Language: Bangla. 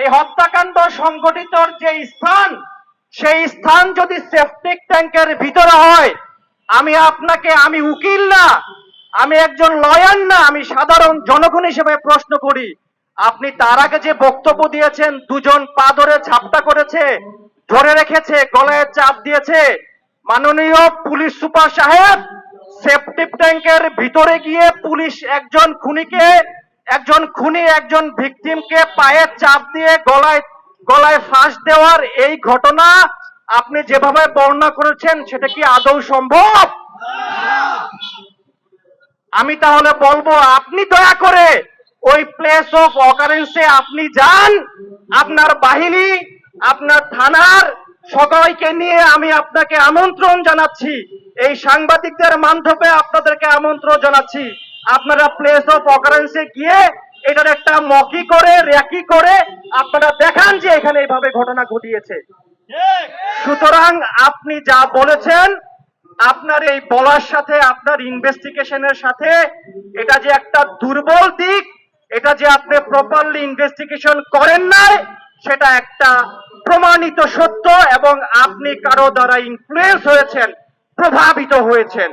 এই হত্যাকাণ্ড সংগঠিত যে স্থান, সেই স্থান যদি সেফটিক ট্যাঙ্কের ভিতরে হয়, আমি আপনাকে, আমি উকিল না, আমি একজন লয়ার না, আমি সাধারণ জনগণ হিসেবে প্রশ্ন করি, আপনি তার আগে যে বক্তব্য দিয়েছেন, দুজন পা ধরে ঝাপটা করেছে, ধরে রেখেছে, গলায় চাপ দিয়েছে, মাননীয় পুলিশ সুপার সাহেব সেফটিক ট্যাঙ্কের ভিতরে গিয়ে পুলিশ একজন খুনিকে একজন খুনি, একজন ভিকটিমকে পায়ে চাপ দিয়ে গলায় গলায় ফাঁস দেওয়ার এই ঘটনা আপনি যেভাবে বর্ণনা করেছেন, সেটা কি আদৌ সম্ভব? আমি তাহলে বলব, আপনি দয়া করে ওই প্লেস অফ অকারেন্সে আপনি যান, আপনার বাহিনী, আপনার থানার সবাইকে নিয়ে আমি আপনাকে আমন্ত্রণ জানাচ্ছি। এই সাংবাদিকদের মাধ্যমে আপনাদেরকে আমন্ত্রণ জানাচ্ছি। আপনারা প্লেস অফ অকারেন্সে গিয়ে এটার একটা মকি করে, র্যাকি করে আপনারা দেখান যে এখানে এইভাবে ঘটনা ঘটিয়েছে। সুতরাং আপনি যা বলেছেন, আপনার এই বলার সাথে, আপনার ইনভেস্টিগেশনের সাথে, এটা যে একটা দুর্বল দিক, এটা যে আপনি প্রপারলি ইনভেস্টিগেশন করেন নাই, সেটা একটা প্রমাণিত সত্য এবং আপনি কারও দ্বারা ইনফ্লুয়েন্স হয়েছেন, প্রভাবিত হয়েছেন।